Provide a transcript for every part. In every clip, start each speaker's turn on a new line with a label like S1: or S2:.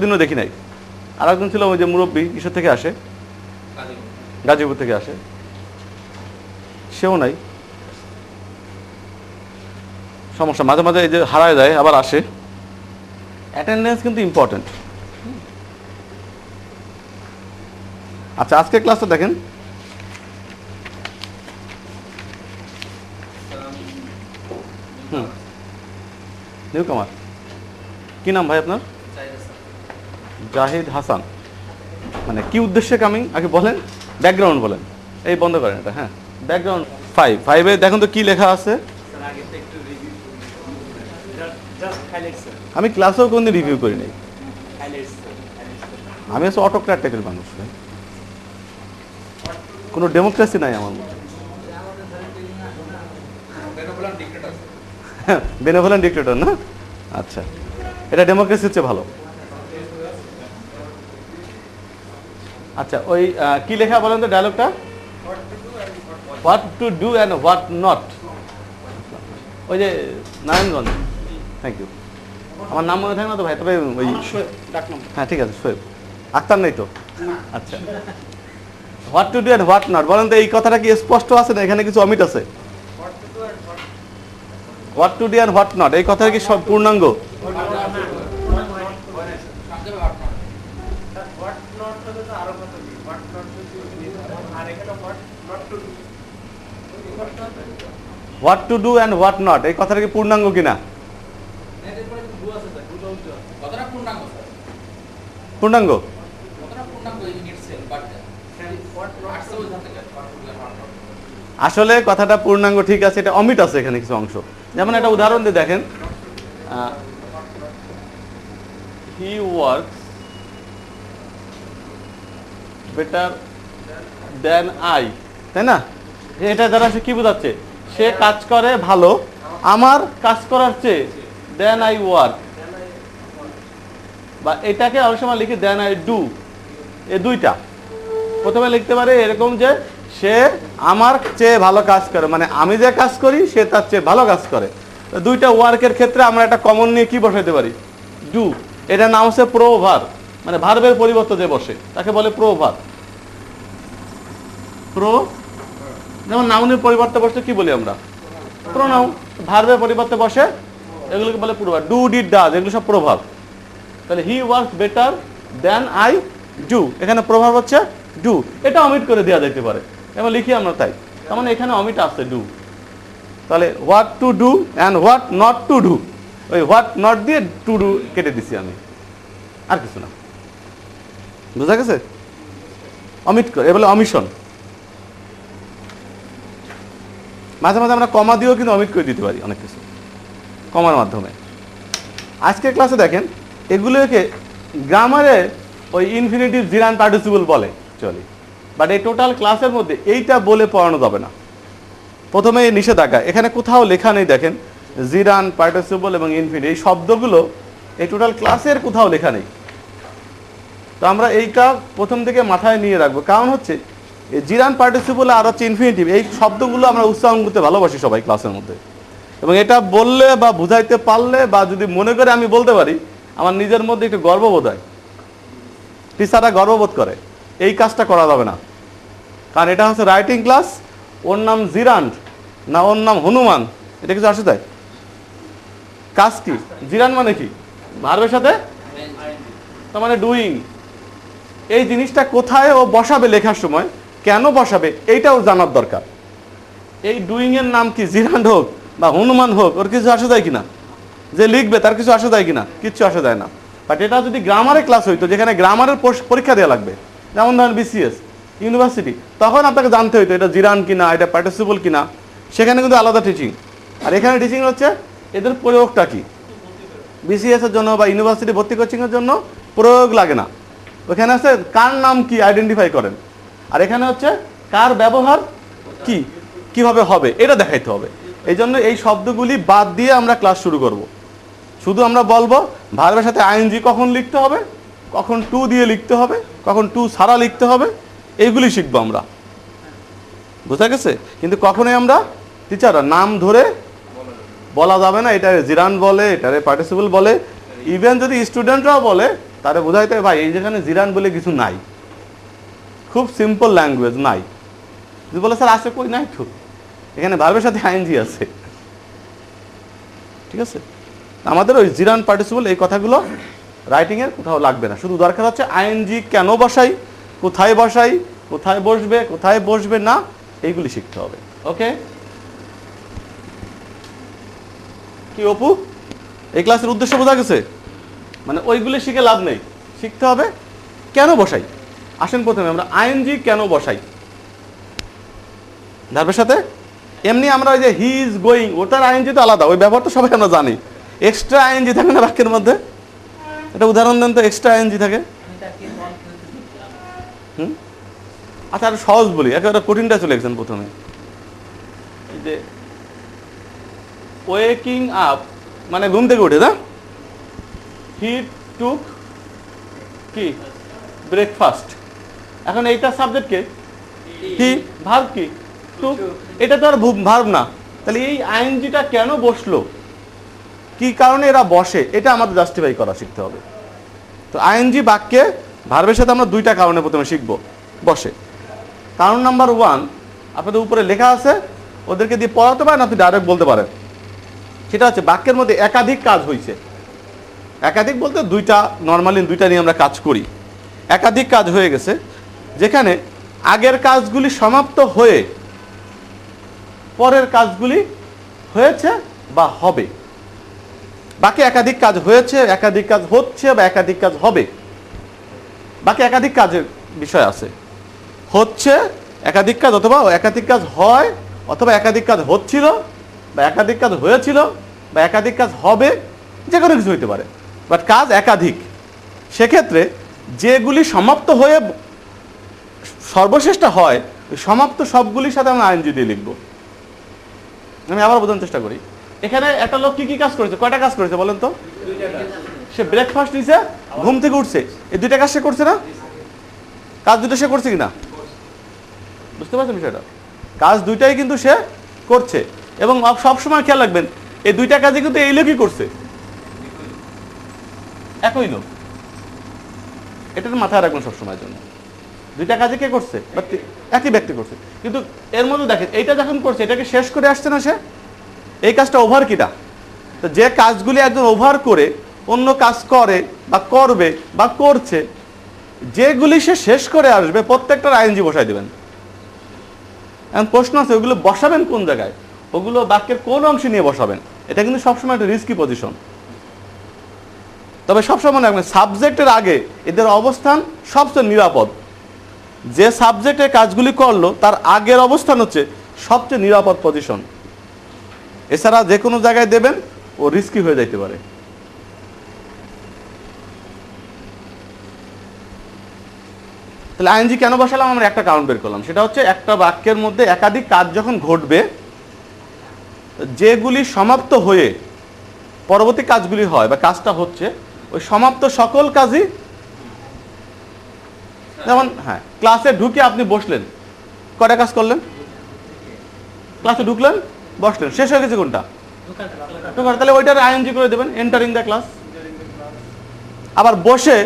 S1: দিনও দেখি নাই। আর একজন ছিল ওই যে মুরব্বী কিশোর থেকে আসে। গাজীপুর থেকে আসে। সেও নাই। সমস্যা, মাঝে মাঝে এই যে হারায় যায়, আবার আসে। অ্যাটেন্ডেন্স কিন্তু ইম্পর্টেন্ট আচ্ছা আজকের ক্লাসটা দেখেন। হুম। নিউ কামার। কি নাম ভাই আপনার? জাহিদ হাসান। মানে কি উদ্দেশ্যে কামিং আগে বলেন ব্যাকগ্রাউন্ড বলেন। এই বন্ধ করেন এটা হ্যাঁ। ব্যাকগ্রাউন্ড ফাইভ ফাইভে দেখুন তো কি লেখা আছে। আমি ক্লাসেও কোনদিন রিভিউ করি নাই আমি হচ্ছে অটোক্র্যাট টাইপের মানুষ ভাই। কোনো ডেমোক্রেসি নাই আমার মধ্যে বেনেভোলেন্ট ডিক্টেটর না? আচ্ছা। এটা ডেমোক্রেসি হচ্ছে ভালো। আচ্ছা ওই কি লেখা বলেন তো ডায়লগটা what to do and what not ওই যে নারায়ণগঞ্জ। থ্যাংক ইউ আমার নাম মনে থাকে না তো ভাই তবে ওই হ্যাঁ ঠিক আছে সোয়েব আক্তার নেই তো? আচ্ছা। What to do and what not বলেন তো এই কথাটা কি স্পষ্ট আছে না? এখানে কিছু অমিট আছে? What to do and what not এই কথাটা কি সব পূর্ণাঙ্গ? What to do and what not এই কথাটা কি পূর্ণাঙ্গ কিনা?
S2: পূর্ণাঙ্গ।
S1: আসলে কথাটা পূর্ণাঙ্গ ঠিক আছে, এটা অমিট আছে এখানে কিছু অংশ। যেমন একটা উদাহরণ দিয়ে দেখেন। He works better than I তাই না? এটা দ্বারা সে কি বোঝাচ্ছে? সে কাজ করে ভালো, আমার কাজ করার চেয়ে দেন আই ওয়ার্ক বা এটাকে অনেক সময় লিখি দেন আই ডু এ দুইটা। প্রথমে লিখতে পারে এরকম যে সে আমার চেয়ে ভালো কাজ করে মানে আমি যে কাজ করি সে তার চেয়ে ভালো কাজ করে। দুইটা ওয়ার্কের ক্ষেত্রে আমরা একটা কমন নিয়ে কি বসাইতে পারি? ডু এটার নাম হচ্ছে প্রোভার মানে ভার্বের পরিবর্তে যে বসে, তাকে বলে প্রোভার প্রো যেমন নাউনের পরিবর্তে বসে কি বলি আমরা? প্রোনাউন ভার্বের পরিবর্তে বসে এগুলোকে বলে প্রভাব। ডু, ডিড, ডাজ, এগুলো সব প্রভাব। তাহলে he work better than I do. এখানে প্রভাব হচ্ছে ডু। এটা অমিট করে দেওয়া যেতে পারে। এবং লিখি আমরা তাই। তার মানে এখানে অমিট আছে ডু। তাহলে what to do and what not to do. ওই হোয়াট নট দিয়ে টু ডু কেটে দিছি আমি। আর কিছু না। বুঝা গেছে? অমিট করে, এ বলে অমিশন। মাঝে মাঝে আমরা কমা দিয়েও কিন্তু অমিট করে দিতে পারি অনেক কিছু। কমার মাধ্যমে। আজকের ক্লাসে দেখেন, এগুলোকে গ্রামারে ওই ইনফিনিটিভ জিরান পার্টিসিপল বলে চলি। বাট এই টোটাল ক্লাসের মধ্যে এইটা বলে পড়ানো যাবে না। প্রথমে নিষেধাজ্ঞা। এখানে কোথাও লেখা নেই, দেখেন জিরান পার্টিসিপল এবং ইনফিনিট এই শব্দগুলো এই টোটাল ক্লাসের কোথাও লেখা নেই। তো আমরা এইটা প্রথম থেকে মাথায় নিয়ে রাখব। কারণ হচ্ছে জিরান পার্টিসিপল আর হচ্ছে ইনফিনিটিভ এই শব্দগুলো আমরা উচ্চারণ করতে ভালোবাসি সবাই ক্লাসের মধ্যে। এবং এটা বললে বা বুঝাইতে পারলে বা যদি মনে করে আমি বলতে পারি, আমার নিজের মধ্যে একটু গর্ববোধ হয়। টিচাররা গর্ববোধ করে, এই কাজটা করা যাবে না। কারণ এটা হচ্ছে রাইটিং ক্লাস ওর নাম জিরান, না ওর নাম হনুমান, এটা কিছু আসে তাই? কাজ কি? জিরান মানে কি? ভার্বের সাথে? তার মানে ডুইং এই জিনিসটা কোথায় ও বসাবে লেখার সময় কেন বসাবে? এইটাও জানার দরকার। এই ডুইং এর নাম কি জিরান্ড হোক বা হনুমান হোক, ওর কিছু আসা যায় কিনা? যে লিখবে, তার কিছু আসে যায় কিনা? কিচ্ছু আসা যায় না। বাট এটা যদি গ্রামারের ক্লাস হইতো, যেখানে গ্রামারের পরীক্ষা দেওয়া লাগবে, যেমন ধরেন বিসিএস ইউনিভার্সিটি তখন আপনাকে জানতে হইতো এটা জিরান কিনা, এটা পার্টিসিপল কিনা। সেখানে কিন্তু আলাদা টিচিং আর এখানে টিচিং হচ্ছে, এদের প্রয়োগটা কি? বিসিএস এর জন্য বা ইউনিভার্সিটি ভর্তি কোচিংয়ের জন্য প্রয়োগ লাগে না। ওখানে আছে, কার নাম কি আইডেন্টিফাই করেন? আর এখানে হচ্ছে কার ব্যবহার কি? কীভাবে হবে? এটা দেখাইতে হবে। এই জন্য এই শব্দগুলি বাদ দিয়ে আমরা ক্লাস শুরু করব। শুধু আমরা বলব, ভার্বের সাথে আইএনজি কখন লিখতে হবে? কখন টু দিয়ে লিখতে হবে? কখন টু সারা লিখতে হবে? এইগুলি শিখব আমরা। বোঝা গেছে? কিন্তু কখনোই আমরা টিচাররা নাম ধরে বলা যাবে না। এটা জিরান বলে, এটারে পার্টিসিপল বলে। ইভেন যদি স্টুডেন্টরাও বলে, তারে বোঝাইতে ভাই, এই যেখানে জিরান বলে কিছু নাই। খুব সিম্পল ল্যাঙ্গুয়েজ নাই। যদি বলে, স্যার, আছে কই? নাই তো। এখানে ভার্বের সাথে আইএনজি আছে। ঠিক আছে? আমাদের ওই জিরান পার্টিসিপল এই কথাগুলো রাইটিং এর কোথাও লাগবে না। শুধু দরকার হচ্ছে আইএনজি কেন বসাই, কোথায় বসাই, কোথায় বসবে কোথায় বসবে না, এইগুলি শিখতে হবে। ওকে কি, অপু? এই ক্লাসের উদ্দেশ্য বোঝা গেছে? মানে ওইগুলি শিখে লাভ নেই। শিখতে হবে কেন বসাই? আসেন প্রথমে, আমরা আইএনজি কেন বসাই? ভার্বের সাথে? এমনি আমরা ওই যে হি ইজ গোয়িং, ওটার আইএনজি তো আলাদা, ওই ব্যবহার তো সবাই আমরা জানি। এক্সট্রা আইএনজি থাকে না বাক্যের মধ্যে? এটা উদাহরণ দেন তো, এক্সট্রা আইএনজি থাকে। হুম? আচ্ছা আর সহজ বলি, একেবারে কঠিনটা চলে গেছেন প্রথমে। যে ওয়েকিং আপ মানে ঘুম থেকে উঠে, না? হি টুক কি? ব্রেকফাস্ট এখন এইটা সাবজেক্ট কে? কি? ভার্ব কি? তো এটা তো আর ভার্ব না। তাহলে এই আইনজিটা কেন বসল? কি কারণে এরা বসে? এটা আমাদের জাস্টিফাই করা শিখতে হবে। তো আইএনজি বাক্যে ভার্বের সাথে আমরা দুইটা কারণে প্রথমে শিখব। বসে। কারণ নাম্বার ওয়ান আপনাদের উপরে লেখা আছে, ওদেরকে দিয়ে পড়াতে পারেন, আপনি ডাইরেক্ট বলতে পারেন। সেটা হচ্ছে বাক্যের মধ্যে একাধিক কাজ হয়েছে একাধিক বলতে দুইটা নর্মালি দুইটা নিয়ে আমরা কাজ করি। একাধিক কাজ হয়ে গেছে। যেখানে আগের কাজগুলি সমাপ্ত হয়ে পরের কাজগুলি হয়েছে বা হবে। বাকি একাধিক কাজ হয়েছে, একাধিক কাজ হচ্ছে বা একাধিক কাজ হবে। বাকি একাধিক কাজের বিষয় আছে। হচ্ছে একাধিক কাজ অথবা একাধিক কাজ হয় অথবা একাধিক কাজ হচ্ছিল বা একাধিক কাজ হয়েছিল বা একাধিক কাজ হবে, যে কোনো কিছু হইতে পারে। বাট কাজ একাধিক। সেক্ষেত্রে যেগুলি সমাপ্ত হয়ে সর্বশেষটা হয়, সমাপ্ত সবগুলির সাথে আমরা আইনজি দিয়ে লিখব। আমি আবার বোঝানোর চেষ্টা করি। এখানে একটা লোক কি কি কাজ করেছে? কয়টা কাজ করেছে বলেন তো? সে ব্রেকফাস্ট নিছে, ঘুম থেকে উঠছে। এই দুইটা কাজ সে করছে না? কাজ দুটো সে করছে কিনা? বুঝতে পারছেন বিষয়টা? কাজ দুইটাই কিন্তু সে করছে। এবং সব সময় খেয়াল রাখবেন, এই দুইটা কাজে কিন্তু এই লোকই করছে। একই লোক। এটা তো মাথায় রাখবেন সবসময়ের জন্য। দুইটা কাজে কে করছে? একই ব্যক্তি করছে। কিন্তু এর মধ্যে দেখেন, এইটা যখন করছে, এটাকে শেষ করে আসছে না সে? এই কাজটা ওভার কিটা? তো যে কাজগুলি একজন ওভার করে, অন্য কাজ করে, বা করবে, বা করছে, যেগুলি সে শেষ করে আসবে, প্রত্যেকটার আইনজি বসাই দেবেন। এখন প্রশ্ন আছে, ওগুলো বসাবেন কোন জায়গায়? ওগুলো বাক্যের কোন অংশে নিয়ে বসাবেন? এটা কিন্তু সবসময় একটা রিস্কি পজিশন তবে সবসময় রাখবেন সাবজেক্টের আগে এদের অবস্থান সবচেয়ে নিরাপদ। যে সাবজেক্টে কাজগুলি করল, তার আগের অবস্থান হচ্ছে সবচেয়ে নিরাপদ পজিশন এছাড়া যে কোনো জায়গায় দেবেন, ও রিস্কি হয়ে যাইতে পারে। তাহলে আইনজি কেন বসালাম? আমরা একটা কারণ বের করলাম। সেটা হচ্ছে একটা বাক্যের মধ্যে একাধিক কাজ যখন ঘটবে, যেগুলি সমাপ্ত হয়ে পরবর্তী কাজগুলি হয় বা কাজটা হচ্ছে, ওই সমাপ্ত সকল কাজই যেমন হ্যাঁ ক্লাসে ঢুকে আপনি বসলেন। কটা কাজ করলেন? ক্লাসে ঢুকলেন, বসলেন। শেষ হয়ে গেছে কোনটা? তাহলে ওইটার আইএনজি করে দেবেন এন্টারিং দ্য ক্লাস আবার বসে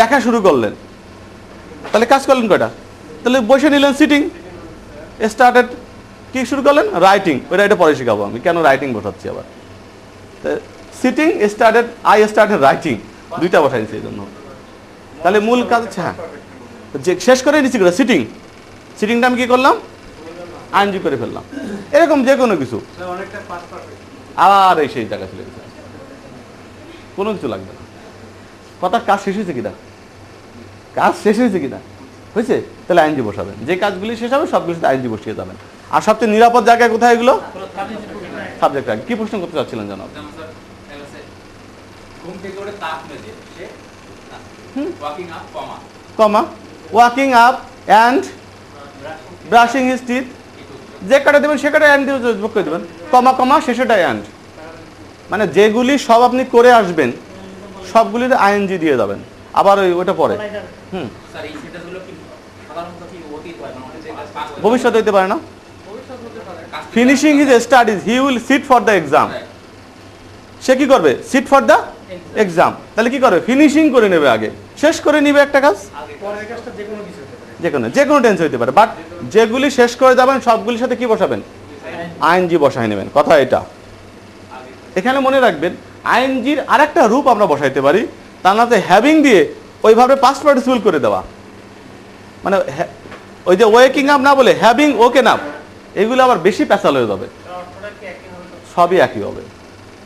S1: লেখা শুরু করলেন। তাহলে কাজ করলেন কয়টা? তাহলে বসে নিলেন সিটিং স্টার্টেড কি শুরু করলেন? রাইটিং ওইটা এটা পরে শেখাবো আমি, কেন রাইটিং বসাচ্ছি আবার? Sitting started I started writing দুইটা বসাইছি এই জন্য। তাহলে মূল কাজ হ্যাঁ। যে শেষ করে নিচ্ছি করে সিটিং সিটিংটা আমি কি করলাম? আইনজি করে ফেললাম। এরকম যে কোনো কিছু। আবার এই সেই জায়গা চলে গেছে। কোনো কিছু লাগবে না। কথার কাজ শেষ হয়েছে কিনা? কাজ শেষ হয়েছে কিনা? হয়েছে? তাহলে আইনজি বসাবেন। যে কাজগুলি শেষ হবে সব সবগুলিতে আইনজি বসিয়ে যাবেন। আর সবচেয়ে নিরাপদ জায়গায় কোথায় এগুলো? সাবজেক্ট কি প্রশ্ন করতে চাচ্ছিলেন জানাব?
S2: Comma
S1: waking up and brushing his teeth. যে কাটা দেবেন, সে কাটা অ্যান্ড যোগ করে দেবেন। কমা কমা শেষেটা অ্যান্ড মানে যেগুলি সব আপনি করে আসবেন, সবগুলির আইএনজি দিয়ে যাবেন। আবার ওই ওটা পরে। হুম। ভবিষ্যৎ হইতে পারে না। Finishing his studies he will sit for the exam সে কি করবে? সিট ফর দ্য এক্সাম তাহলে কি করবে? ফিনিশিং করে নেবে আগে। শেষ করে নিবে একটা কাজ?
S3: যে কোনো
S1: যে কোনো টেন্স হইতে পারে। বাট যেগুলি শেষ করে যাবেন, সবগুলির সাথে কি বসাবেন? আইএনজি বসাই নেবেন। কথা এটা। এখানে মনে রাখবেন আইএনজির আরেকটা রূপ আমরা বসাইতে পারি। তার নাতে হ্যাভিং দিয়ে ওইভাবে পাস্ট পার্টিসিপেল করে দেওয়া। মানে ওই যে ওয়েকিং আপ না বলে হ্যাভিং ওকে নাপ এগুলো আবার বেশি প্যাচাল হয়ে যাবে? সবই একই হবে।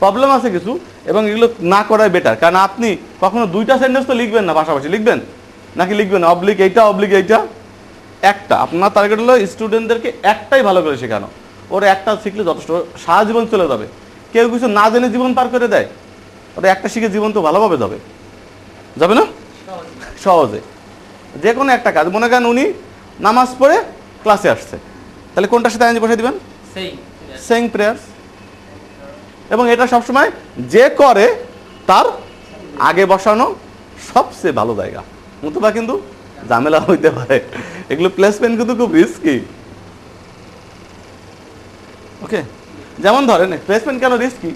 S1: প্রবলেম আছে কিছু এবং এগুলো না করাই বেটার কারণ আপনি কখনো দুইটা সেন্টেন্স তো লিখবেন না পাশাপাশি লিখবেন? নাকি লিখবেন? অবলিক এইটা অবলিক এইটা? একটা। আপনার টার্গেট হলো স্টুডেন্টদেরকে একটাই ভালো করে শেখানো। ওরা একটা শিখলে যথেষ্ট। সারা জীবন চলে যাবে। কেউ কিছু না জেনে জীবন পার করে দেয়। ওরা একটা শিখে জীবন তো ভালোভাবে যাবে। যাবে না? সহজে। যে কোনো একটা কাজ। মনে করেন উনি নামাজ পড়ে ক্লাসে আসছে। তাহলে কোনটার সাথে আইনজি বসে দিবেন?
S2: সেই
S1: সেইং প্রেয়ার্স এবং এটা সবসময় যে করে, তার আগে বসানো সবচেয়ে ভালো জায়গা। নতুবা কিন্তু ঝামেলা হইতে পারে। এগুলো প্লেসমেন্ট কিন্তু খুব রিস্কি ওকে, যেমন ধরেন প্লেসমেন্ট কেন রিস্কি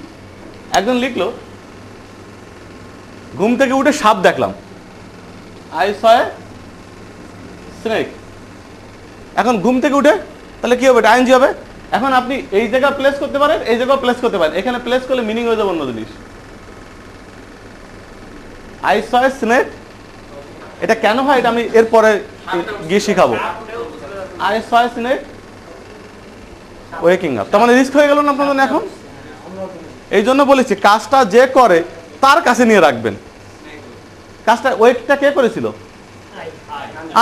S1: একজন লিখলো, ঘুম থেকে উঠে সাপ দেখলাম। আই স্নেক এখন ঘুম থেকে উঠে, তাহলে কি হবে? এটা আইনজি হবে? এখন আপনি এই জায়গা প্লেস করতে পারেন এই জায়গা প্লেস করতে পারেন। এখানে প্লেস করলে মিনিং হয়ে যাবে অন্য জিনিস। আই সয় স্নেক এটা কেন হয়? এটা আমি এরপরে গিয়ে শিখাবো। আই সয় স্নেক ওয়েকিং আপ তার মানে রিস্ক হয়ে গেল না আপনাদের এখন? এই জন্য বলেছি কাজটা যে করে তার কাছে নিয়ে রাখবেন। কাজটা ওয়েটটা কে করেছিল?
S3: আই।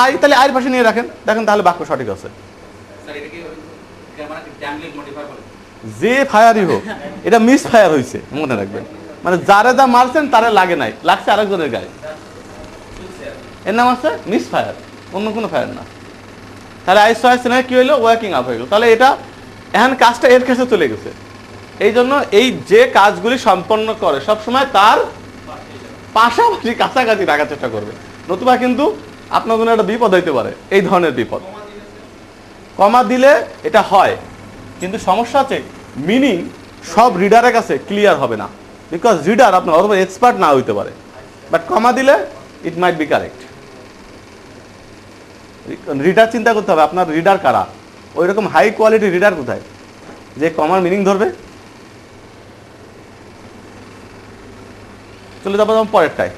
S1: আই তাহলে আয়ের পাশে নিয়ে রাখেন। দেখেন তাহলে বাক্য সঠিক আছে
S2: স্যার এটাকে ক্যামেরা ড্যামলিং মডিফাই করে
S1: যে ফায়ারই হোক, এটা মিস ফায়ার হয়েছে মনে রাখবেন। মানে যারে যা মারছেন, তারে লাগে নাই, লাগছে আরেকজনের গায়ে। এর নাম আছে মিস ফায়ার অন্য কোনো ফায়ার না। তাহলে আইস ফায়ার সিনেমা কি হইল? ওয়ার্কিং আপ হয়ে গেল তাহলে এটা, এখন কাজটা এর কাছে চলে গেছে। এই জন্য এই যে কাজগুলি সম্পন্ন করে সব সময় তার পাশাপাশি কাছাকাছি রাখার চেষ্টা করবে। নতুবা কিন্তু আপনার জন্য একটা বিপদ হইতে পারে, এই ধরনের বিপদ। কমা দিলে এটা হয়। কিন্তু সমস্যা আছে মিনিং সব রিডারের কাছে ক্লিয়ার হবে না। বিকজ রিডার আপনার অথবা এক্সপার্ট না হইতে পারে। বাট কমা দিলে it might be correct reader চিন্তা করতে হবে, আপনার রিডার কারা? ওই রকম হাই কোয়ালিটি রিডার কোথায়? যে কমার মিনিং ধরবে। চলে যাব যেমন পরেরটায়।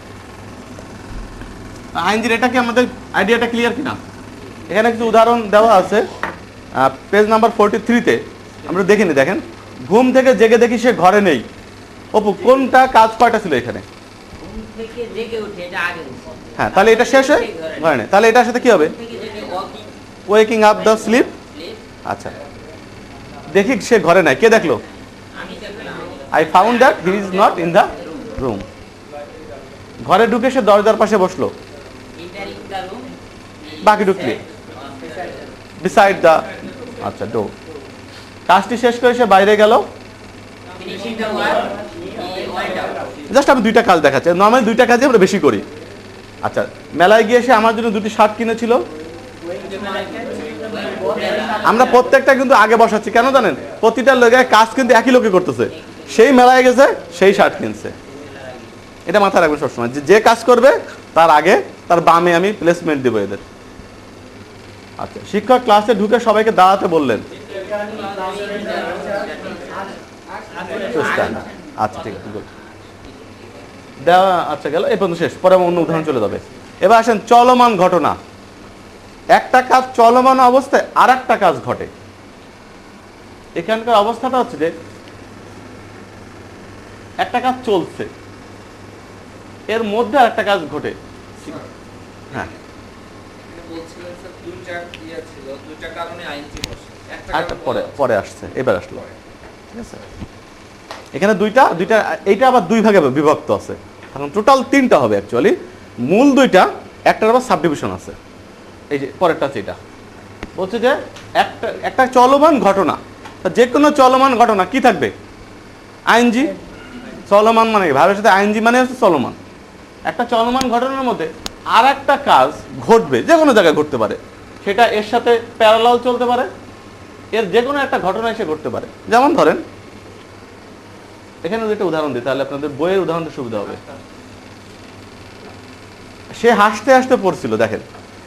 S1: আইনজির এটা কি আমাদের আইডিয়াটা ক্লিয়ার কিনা? এখানে কিছু উদাহরণ দেওয়া আছে। পেজ নাম্বার ফোরটি থ্রিতে আমরা দেখিনি দেখেন। ঘুম থেকে জেগে দেখি সে ঘরে নেই। অপু কোনটা কাজ কয়টা ছিল এখানে। হ্যাঁ তাহলে এটা শেষ হয় ঘরে নেই তাহলে এটার সাথে কি হবে? ওয়েকিং আপ দ্য স্লিপ আচ্ছা। দেখি সে ঘরে নাই। কে দেখল? I found that he is not in the room ঘরে ঢুকে সে দরজার পাশে বসল। বাকি ঢুকলি? বিসাইড দ্য আচ্ছা ডো কাজটি শেষ করে সে বাইরে গেল. জাস্ট আমি দুইটা কাজ দেখাচ্ছি। নর্মালি দুইটা কাজই আমরা বেশি করি। আচ্ছা মেলায় গিয়ে সে আমার জন্য দুটি শার্ট কিনেছিল। আমরা প্রত্যেকটা কিন্তু আগে বসাচ্ছি। কেন জানেন? প্রতিটা লোকের কাজ কিন্তু একই লোকে করতেছে। সেই মেলায় গেছে, সেই শার্ট কিনছে। এটা মাথায় রাখবেন সবসময়। যে যে কাজ করবে, তার আগে, তার বামে আমি প্লেসমেন্ট দেবো এদের। আচ্ছা শিক্ষক ক্লাসে ঢুকে সবাইকে দাঁড়াতে বললেন। আচ্ছা দেওয়া আচ্ছা গেল, এই পর্যন্ত শেষ। পরে অন্য উদাহরণ চলে যাবে। এবার আসেন, চলমান ঘটনা। একটা কাজ চলমান অবস্থায় আর একটা কাজ ঘটে। এখানকার অবস্থাটা হচ্ছে যে, একটা কাজ চলছে। এর মধ্যে আর একটা কাজ ঘটে। হ্যাঁ। আরেকটা
S4: কারণ
S1: পরে
S4: বলা
S1: পরে আসছে এবার আসলো। ঠিক আছে? এখানে দুইটা দুইটা এইটা আবার দুই ভাগে বিভক্ত আছে। এখন টোটাল তিনটা হবে অ্যাকচুয়ালি মূল দুইটা একটার আবার সাবডিভিশন আছে। এই যে পরেরটা হচ্ছে এটা। বলছে যে একটা একটা চলমান ঘটনা। তা যে কোনো চলমান ঘটনা কি থাকবে? আইনজি? চলমান মানে? ভাবের সাথে আইনজি মানে হচ্ছে চলমান। একটা চলমান ঘটনার মধ্যে আর একটা কাজ ঘটবে যে কোনো জায়গায় ঘটতে পারে। সেটা এর সাথে প্যারালাল চলতে পারে এর যে কোনো একটা ঘটনা এসে ঘটতে পারে। যেমন ধরেন এখানে যদি একটা উদাহরণ দিই তাহলে আপনাদের বইয়ের উদাহরণটা সুবিধা হবে। সে হাসতে হাসতে পড়ছিল দেখেন।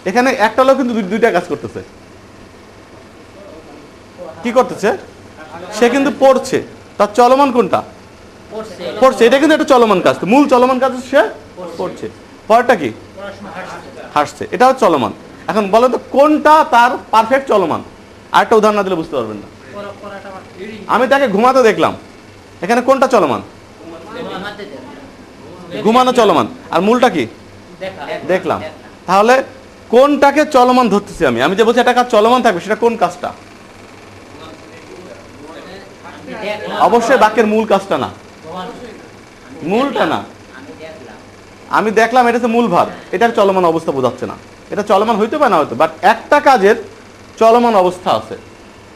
S1: এখানে একটা লোক কিন্তু দুই- দুইটা কাজ করতেছে। কি করতেছে? সে কিন্তু পড়ছে। তার চলমান কোনটা?
S5: পড়ছে।
S1: পড়ছে। এটা কিন্তু একটা চলমান কাজ। মূল চলমান কাজ সে পড়ছে। পরটা কি?
S3: হাসছে।
S1: এটাও চলমান। এখন বলো তো, কোনটা তার পারফেক্ট চলমান? আরেকটা উদাহরণ না দিলে বুঝতে পারবেন না। আমি তাকে ঘুমাতে দেখলাম। এখানে কোনটা চলমান? ঘুমানো চলমান। আর মূলটা কি? দেখলাম। তাহলে কোনটাকে চলমান ধরতেছি আমি? আমি যে বলছি একটা কাজ চলমান থাকবে, সেটা কোন কাজটা? অবশ্যই বাক্যের মূল কাজটা না। মূলটা না।
S5: আমি দেখলাম
S1: এটা হচ্ছে মূল ভাব এটার চলমান অবস্থা বোঝাচ্ছে না। এটা চলমান হইতে পারে না হয়তো বাট একটা কাজের চলমান অবস্থা আছে।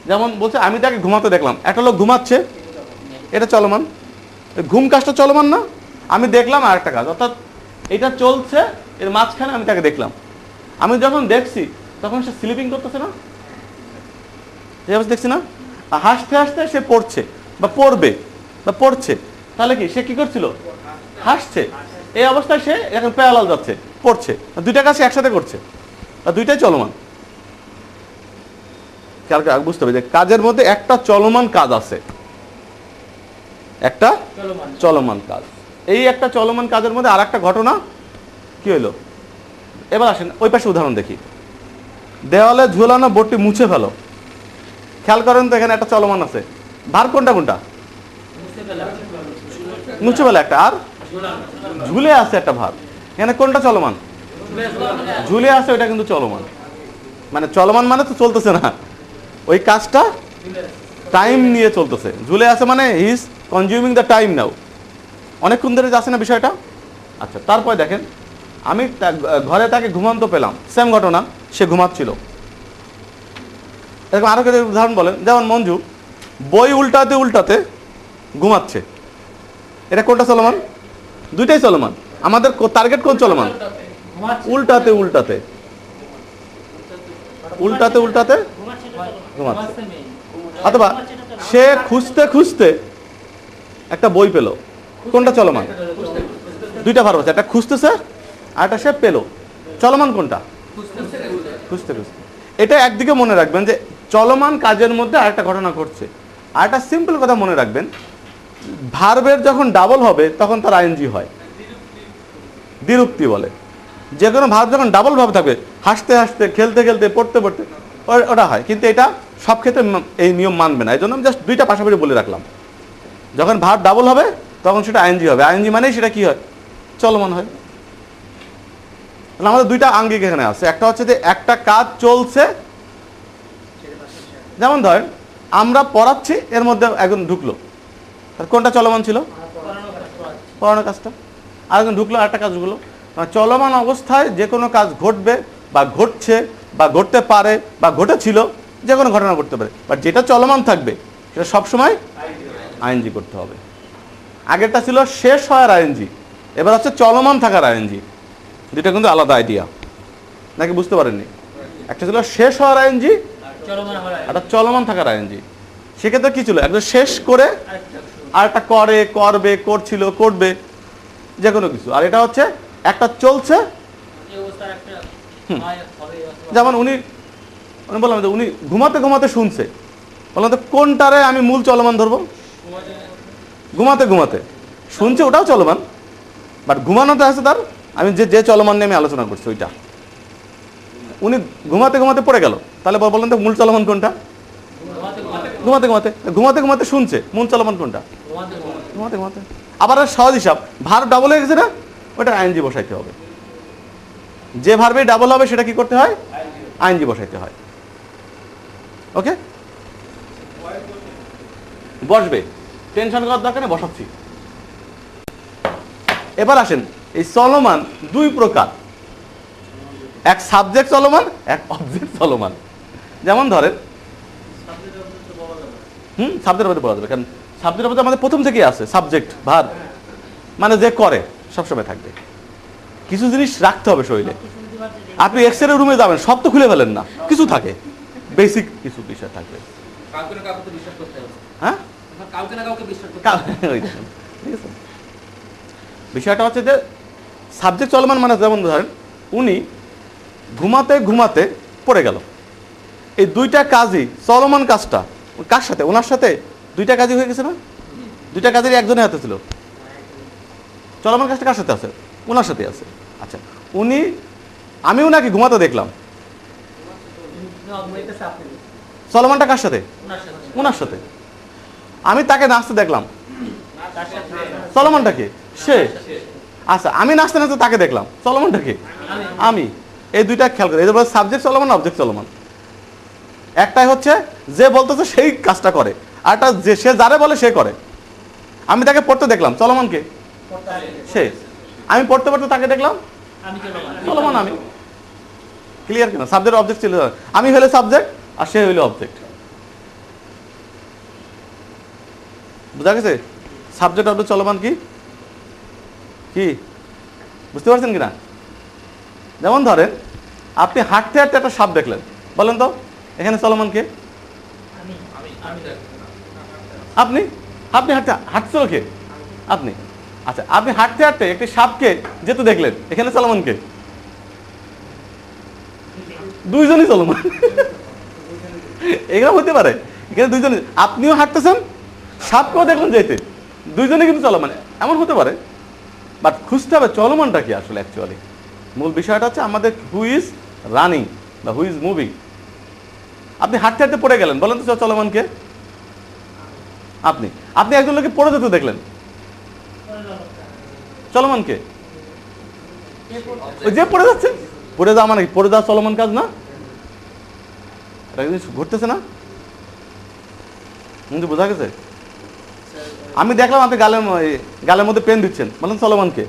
S1: যেমন বলছে, আমি তাকে ঘুমাতে দেখলাম। একটা লোক ঘুমাচ্ছে। এটা চলমান। ঘুম কাজটা চলমান না। আমি দেখলাম আর একটা কাজ, অর্থাৎ এটা চলছে, এর মাঝখানে আমি তাকে দেখলাম। আমি যখন দেখছি, তখন সে স্লিপিং করতেছে না? দেখছি না? হাসতে হাসতে সে পড়ছে, বা পড়বে, বা পড়ছে। তাহলে কি, সে কি করছিল? হাসছে। এই অবস্থায় সে এখন প্যারালাল যাচ্ছে পড়ছে। দুইটা কাজ একসাথে করছে। আর দুইটাই চলমান। বুঝতে হবে যে কাজের মধ্যে একটা চলমান কাজ আছে। একটা
S3: চলমান।
S1: চলমান কাজ। এই একটা চলমান কাজের মধ্যে আর একটা ঘটনা কি হইল? এবার আসেন ওই পাশে উদাহরণ দেখি। দেওয়ালে ঝুলানো বোর্ডটি মুছে ফেলো। খেয়াল করেন তো এখানে একটা চলমান আছে। ভার কোনটা কোনটা? মুছে ফেলো একটা। আর ঝুলে আছে একটা ভার এখানে কোনটা চলমান? ঝুলে আছে, ওইটা কিন্তু চলমান। মানে চলমান মানে তো চলতেছে না। ওই কাজটা টাইম নিয়ে চলতেছে। ঝুলে আছে মানে he is consuming the time now অনেকক্ষণ ধরে যাচ্ছে না বিষয়টা? আচ্ছা তারপরে দেখেন, আমি ঘরে তাকে ঘুমান্ত পেলাম। সেম ঘটনা, সে ঘুমাচ্ছিল। এরকম আরও কিছু উদাহরণ বলেন। যেমন মঞ্জু, বই উল্টাতে উল্টাতে ঘুমাচ্ছে। এটা কোনটা চলমান? দুইটাই চলমান। আমাদের টার্গেট কোন চলমান? উল্টাতে উল্টাতে। উল্টাতে উল্টাতে। অথবা। সে খুঁজতে খুঁজতে একটা বই পেল। কোনটা চলমান? দুইটা ভার আছে একটা খুঁজতেছে আর একটা সে পেল। চলমান কোনটা? খুঁজতে খুঁজতে। এটা একদিকে মনে রাখবেন যে চলমান কাজের মধ্যে আরেকটা ঘটনা ঘটছে। আর একটা সিম্পল কথা মনে রাখবেন ভার্বের যখন ডাবল হবে, তখন তার আইএনজি হয়। দ্বিরুক্তি বলে। যে কোনো ভাব যখন ডাবল ভাব থাকবে, হাসতে হাসতে, খেলতে খেলতে, পড়তে পড়তে ওটা হয়। কিন্তু এটা সব ক্ষেত্রে এই নিয়ম মানবে না। এই জন্য আমি জাস্ট দুইটা পাশাপাশি বলে রাখলাম। যখন ভাব ডাবল হবে, তখন সেটা আইএনজি হবে। আইএনজি মানেই সেটা কি হয়? চলমান হয়। তাহলে আমাদের দুইটা আঙ্গিক এখানে আছে। একটা হচ্ছে যে একটা কাজ চলছে। যেমন ধরেন, আমরা পড়াচ্ছি, এর মধ্যে একজন ঢুকলো। তার কোনটা চলমান ছিল? পড়ানোর কাজটা। আর একজন ঢুকলো আর একটা কাজ ঢুকলো মানে চলমান অবস্থায় যে কোনো কাজ ঘটবে বা ঘটছে বা ঘটতে পারে বা ঘটেছিল যে কোনো ঘটনা ঘটতে পারে। বাট যেটা চলমান থাকবে সেটা সবসময় আইএনজি করতে হবে। আগেরটা ছিল শেষ হওয়ার আইএনজি এবার হচ্ছে চলমান থাকার আইএনজি। দুটা কিন্তু আলাদা আইডিয়া নাকি বুঝতে পারেননি? একটা ছিল শেষ হওয়ার আইএনজি একটা চলমান থাকার আইএনজি। সেক্ষেত্রে কি ছিল? একদম শেষ করে
S3: আরেকটা।
S1: আর একটা করে করবে করছিল করবে যে কোনো কিছু। আর এটা হচ্ছে একটা চলছে। যেমন উনি উনি বললাম যে উনি ঘুমাতে ঘুমাতে শুনছে। বললাম তো কোনটারে আমি মূল চলমান ধরবো? ঘুমাতে ঘুমাতে শুনছে ওটাও চলমান। বাট ঘুমানোটা আছে তার। আমি যে যে চলমান নিয়ে আমি আলোচনা করছি ওইটা। উনি ঘুমাতে ঘুমাতে পড়ে গেল। তাহলে বল- বললেন তো মূল চলমান কোনটা?
S3: ঘুমাতে ঘুমাতে
S1: ঘুমাতে ঘুমাতে শুনছে মন চলমান কোনটা?
S3: ঘুমাতে ঘুমাতে।
S1: আবার সহজ হিসাব ভার ডাবল হয়ে গেছে না? ওটা আইনজি বসাইতে হবে। যে ভার্বে ডাবল হবে সেটা কি করতে হয়? আইনজি বসাইতে হয়। ওকে বসবে। টেনশন করার দরকার নেই বসাচ্ছি। এবার আসেন এই চলমান দুই প্রকার। এক সাবজেক্ট চলমান এক অবজেক্ট চলমান। যেমন ধরেন হুম? সাবজেক্ট মধ্যে বলা যাবে কারণ সাবজেক্টের মধ্যে আমাদের প্রথম থেকেই আছে সাবজেক্ট ভার মানে যে করে সবসময় থাকবে। কিছু জিনিস রাখতে হবে শরীরে। আপনি এক্স রে রুমে যাবেন সব তো খুলে ফেলেন না কিছু থাকে বেসিক কিছু বিষয় থাকবে। হ্যাঁ? বিষয়টা হচ্ছে যে সাবজেক্ট চলমান মানে যেমন ধরেন উনি ঘুমাতে ঘুমাতে পড়ে গেল। এই দুইটা কাজই চলমান কাজটা কার সাথে? ওনার সাথে? দুইটা কাজই হয়ে গেছে না? দুইটা কাজেরই একজনের হাতে ছিল। চলমান কাজটা কার সাথে আছে? ওনার সাথে আছে। আচ্ছা উনি, আমি ওনাকে ঘুমাতে দেখলাম। চলমানটা কার সাথে?
S3: ওনার সাথে।
S1: আমি তাকে নাচতে দেখলাম।
S3: তার সাথে
S1: চলমানটা কে? সে। আচ্ছা আমি নাচতে নাচতে তাকে দেখলাম। চলমানটা কে? আমি। এই দুইটা খেয়াল করি এদের সাবজেক্ট চলমান অবজেক্ট চলমান একটাই হচ্ছে যে বলতেছে সেই কাজটা করে। আরটা যে সে যারে বলে সে করে। আমি তাকে পড়তে দেখলাম। চলমান কে? সে। আমি পড়তে পড়তে তাকে দেখলাম।
S3: চলমান।
S1: আমি। ক্লিয়ার কেন? সাবজেক্ট অবজেক্ট ছিল। আমি হলে সাবজেক্ট আর সে হইলে অবজেক্ট বুঝা গেছে? সাবজেক্ট অবজেক্ট চলমান কি? কি? বুঝতে পারছেন কিনা? যেমন ধরেন আপনি হাঁটতে হাঁটতে একটা সাপ দেখলেন। বলেন তো। এখানে চলমান কে?
S3: আমি।
S4: আমি
S1: আপনি? আপনি হাঁটতে হাঁটছিল কে? আপনি। আচ্ছা আপনি হাঁটতে হাঁটতে একটি সাপকে যেতে দেখলেন এখানে চলমান কে? দুইজনই চলমান। এগুলো হতে পারে। এখানে দুইজনই আপনিও হাঁটতেছেন সাপকেও দেখলেন যেতে। দুইজনে কিন্তু চলমান। এমন হতে পারে। বাট খুঁজতে হবে চলমানটা কি আসলে অ্যাকচুয়ালি মূল বিষয়টা হচ্ছে আমাদের হু ইজ রানিং বা হুইজ মুভিং আপনি হাঁটতে হাঁটতে পড়ে গেলেন বলেন তো চলমান কে আপনি আপনি একজন লোককে পড়ে যেতে দেখলেন। চলমান কে ওই যে পড়ে যাচ্ছে। পড়ে যাওয়া মানে? পড়ে যাওয়া চলমান কাজ না? ঘটতেছে না? কিন্তু বোঝা গেছে? আমি দেখলাম আপনি গালের গালের মধ্যে পেন দিচ্ছেন। বলেন চলমানকে।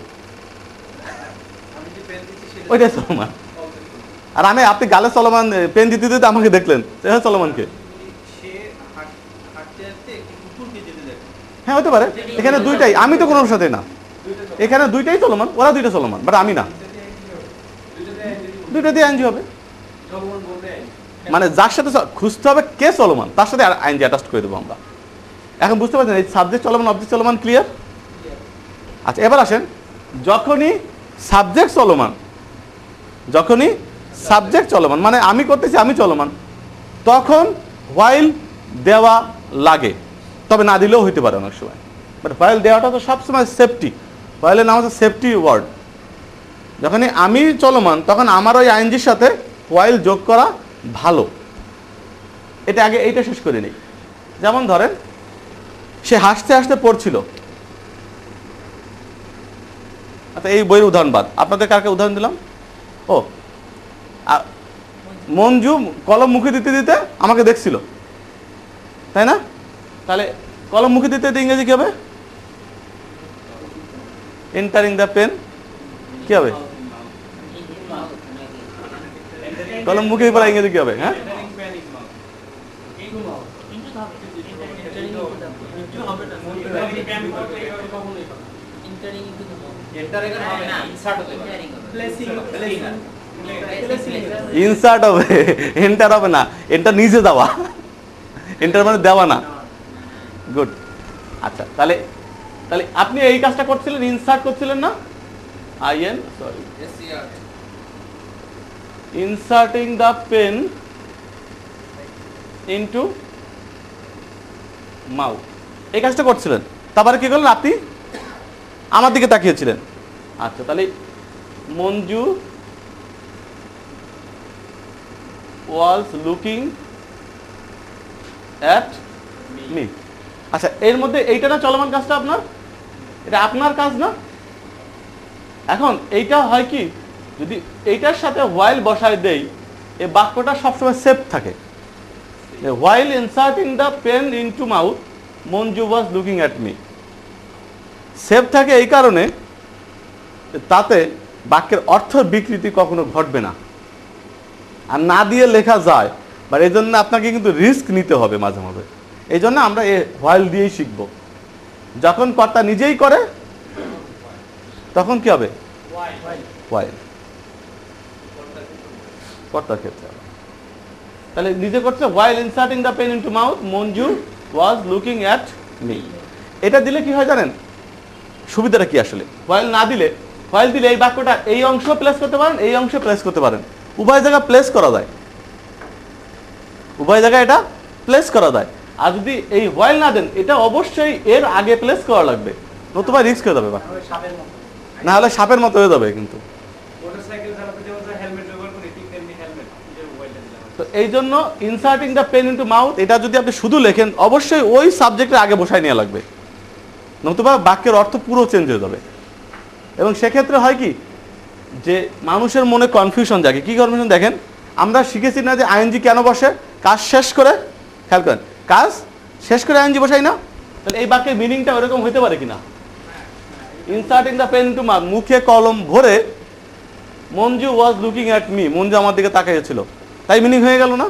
S1: ওইটাই চলমান। আর আমি আপনি গালে চলমান পেন দিতে দিতে আমাকে দেখলেন। হ্যাঁ চলমানকে হ্যাঁ হতে পারে। এখানে দুইটাই। আমি তো কোনো সাথে না এখানে দুইটাই চলমান ওরা দুইটা চলমান বাট আমি না। দুইটা দিয়ে আইনজি হবে। মানে যার সাথে খুঁজতে হবে কে চলমান তার সাথে আইনজি অ্যাটাচ করে দেবো আমরা। এখন বুঝতে পারছেন, এই সাবজেক্ট চলমান অবজেক্ট চলমান ক্লিয়ার আচ্ছা এবার আসেন, যখনই সাবজেক্ট চলমান যখনই সাবজেক্ট চলমান মানে আমি করতেছি, আমি চলমান। তখন হোয়াইল দেওয়া লাগে, তবে না দিলেও হইতে পারে অনেক সময়। বাট হোয়াইল দেওয়াটা তো সবসময় সেফটি হোয়াইলের নাম হচ্ছে সেফটি ওয়ার্ড যখনই আমি চলমান, তখন আমার ওই আইনজির সাথে হোয়াইল যোগ করা ভালো। এটা আগে, এইটা শেষ করে নিই। যেমন ধরেন, সে হাসতে হাসতে পড়ছিল। আচ্ছা এই বইয়ের উদাহরণ বাদ। আপনাদের কারকে উদাহরণ দিলাম? ও মঞ্জু কলম মুখে দিতে দিতে আমাকে দেখছিল। তাই না? তাহলে কলম মুখে দিতে দিতে ইংরেজি কি হবে? এন্টারিং দ্য পেন কি হবে? কলম মুখে পড়া ইংরেজি কি হবে হ্যাঁ?
S2: এন্টার ইনসার্ট
S1: হবে এন্টার হবে না এন্টার নিজে দেওয়া এন্টার মানে দেওয়া না গুড আচ্ছা তাহলে তাহলে আপনি এই কাজটা করছিলেন ইনসার্ট করছিলেন না I N sorry inserting the pen into mouth এই কাজটা করছিলেন তারপরে কি করলেন আপনি আমার দিকে তাকিয়েছিলেন আচ্ছা তাহলে Manju was looking at me আচ্ছা এর মধ্যে এইটা না চলমান কাজটা আপনার? এটা আপনার কাজ না? এখন এইটা হয় কি? যদি এইটার সাথে হোয়াইল বসায় দেই এই বাক্যটা সবসময় সেফ থাকে। While inserting the pen into mouth Manju was looking at me safe থাকে এই কারণে তাতে বাক্যের অর্থ বিকৃতি কখনো ঘটবে না। আর না দিয়ে লেখা যায় বা এই জন্য আপনাকে কিন্তু রিস্ক নিতে হবে মাঝে মাঝে। এই জন্য আমরা এ হোয়াইল দিয়েই শিখব। যখন কর্তা নিজেই করে, তখন কি হবে? হোয়াইল কর্তার ক্ষেত্রে তাহলে নিজে করছে while inserting the pen into mouth Manju was looking at me এটা দিলে কি হয় জানেন? সুবিধাটা কি আসলে? হোয়াইল না দিলে হোয়াইল দিলে এই বাক্যটা এই অংশ প্লেস করতে পারেন, এই অংশে প্লেস করতে পারেন। উভয় জায়গা প্লেস করা যায়। উভয় জায়গায় এটা প্লেস করা যায়। আর যদি এই হোয়াইল না দেন এটা অবশ্যই এর আগে প্লেস করা লাগবে। নতুবা রিস্ক হয়ে যাবে বা। না হলে সাপের মতো হয়ে যাবে কিন্তু। তো এই জন্য inserting the pen into mouth এটা যদি আপনি শুধু লেখেন অবশ্যই ওই সাবজেক্টের আগে বসায় নেওয়া লাগবে। নতুবা বাক্যের অর্থ পুরো চেঞ্জ হয়ে যাবে। এবং সেক্ষেত্রে হয় কি যে মানুষের মনে কনফিউশন জাগে। কি কনফিউশন দেখেন? আমরা শিখেছি না যে আইএনজি কেন বসে? কাজ শেষ করে খেয়াল করেন কাজ শেষ করে আইএনজি বসাই না। তাহলে এই বাক্যের মিনিংটা ওরকম হতে পারে কিনা? Inserting the pen to mark মুখে কলম ভরে Manju was looking at me Manju আমার দিকে তাকিয়েছিল তাই মিনিং হয়ে গেল না?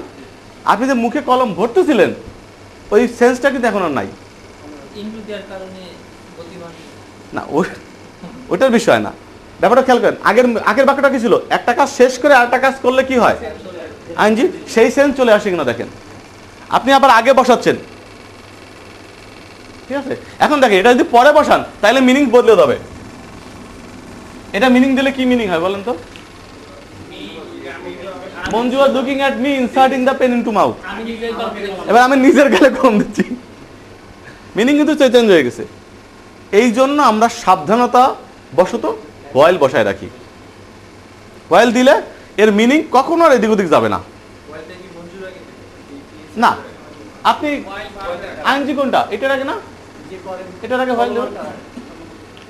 S1: আপনি যে মুখে কলম ভরতেছিলেন ওই সেন্সটা কিন্তু এখন আর নাই। না ওটার বিষয় না। ব্যাপারটা খেয়াল করেন, আগের আগের বাক্যটা কি ছিল? একটা কাজ শেষ করে আরেকটা কাজ করলে কি হয়? আইনজি, সেই সেন্স চলে আসে কিনা দেখেন। আপনি আবার আগে বসাচ্ছেন। ঠিক আছে? এখন দেখেন, এটা যদি পরে বসান তাহলে মিনিং বদলে যাবে। এটা মিনিং দিলে কি মিনিং হয় বলেন তো? Manju are looking at me inserting the pen mouth
S3: নিজেই কলম দিলাম
S1: এবার আমি নিজের গালে কম দিচ্ছি। মিনিং কিন্তু চেঞ্জ হয়ে গেছে। এই জন্য আমরা সাবধানতা বশত ওয়াইল বসায় রাখি। ওয়াইল দিলে এর মিনিং কখনো আর এদিক ওদিক যাবে না। না। আপনি আইনজি কোনটা? এটার আগে না? এটার আগে হোয়াইল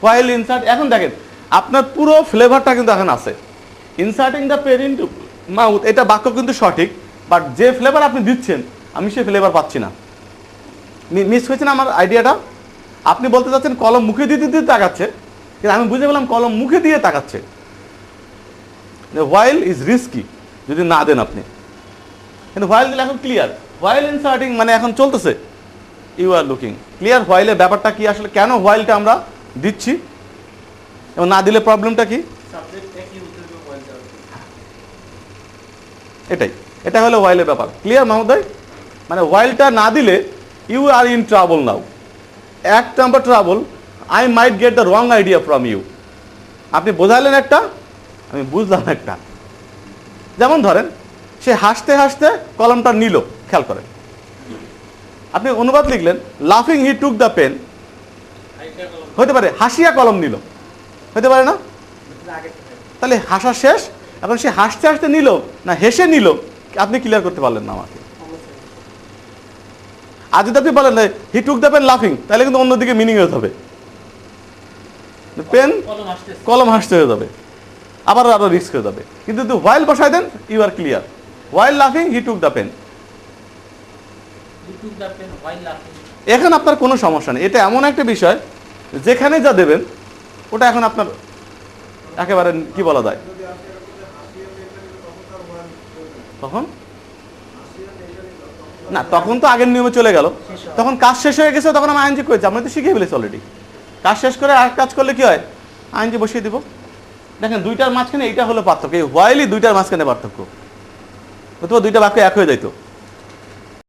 S1: হোয়াইল ইনসার্ট এখন দেখেন, আপনার পুরো ফ্লেভারটা কিন্তু এখন আছে। Inserting the pen into mouth এটা বাক্য কিন্তু সঠিক বাট যে ফ্লেভার আপনি দিচ্ছেন, আমি সেই ফ্লেভার পাচ্ছি না। মিস হয়েছে না আমার আইডিয়াটা আপনি বলতে চাচ্ছেন, কলম মুখে দিতে দিতে তাকাচ্ছে। কিন্তু আমি বুঝে গেলাম কলম মুখে দিয়ে তাকাচ্ছে। হোয়াইল ইজ রিস্কি যদি না দেন আপনি। কিন্তু হোয়াইল দিলে এখন ক্লিয়ার হোয়াইল ইনসার্টিং মানে এখন চলতেছে। ইউ আর লুকিং ক্লিয়ার হোয়াইলের ব্যাপারটা কি? আসলে কেন হোয়াইলটা আমরা দিচ্ছি? এবং না দিলে প্রবলেমটা কি? এটাই। এটা হলো হোয়াইলের ব্যাপার। ক্লিয়ার মাহমুদাই মানে হোয়াইলটা না দিলে you are in trouble now এক number trouble I might get the wrong idea from you আপনি বোঝালেন একটা, আমি বুঝলাম একটা। যেমন ধরেন, সে হাসতে হাসতে কলমটা নিল, খেয়াল করেন। আপনি অনুবাদ লিখলেন লাফিং হি টুক দ্য পেন হতে পারে, হাসিয়া কলম নিল। হতে পারে না? তাহলে হাসা শেষ, এখন সে হাসতে হাসতে নিল, না হেসে নিল, আপনি ক্লিয়ার করতে পারলেন না আমাকে। আর যদি আপনি বলেন হি টুক দ্য পেন লাফিং তাহলে কিন্তু অন্যদিকে মিনিং হয়ে যাবে পেন
S3: কলম
S1: হাসতে হয়ে যাবে। আবার আরও রিস্ক হয়ে যাবে। কিন্তু যদি হোয়াইল বসাই দেন ইউ আর ক্লিয়ার হোয়াইল লাফিং হি টুক দ্য পেন এখন আপনার কোনো সমস্যা নেই। এটা এমন একটা বিষয় যেখানে যা দেবেন ওটা এখন আপনার একেবারে কি বলা যায়? তখন? না তখন তো আগের নিয়মে চলে গেল। তখন কাজ শেষ হয়ে গেছে তখন আমি আইনজি করেছি। আমরা তো শিখে ফেলেছি অলরেডি কাজ শেষ করে আর কাজ করলে কি হয়? আইনজি বসিয়ে দিব। দেখেন দুইটার মাঝখানে এইটা হলো পার্থক্য। এই হোয়াইলই দুইটার মাঝখানে পার্থক্য। অথবা দুইটা বাক্য এক হয়ে যাইতো।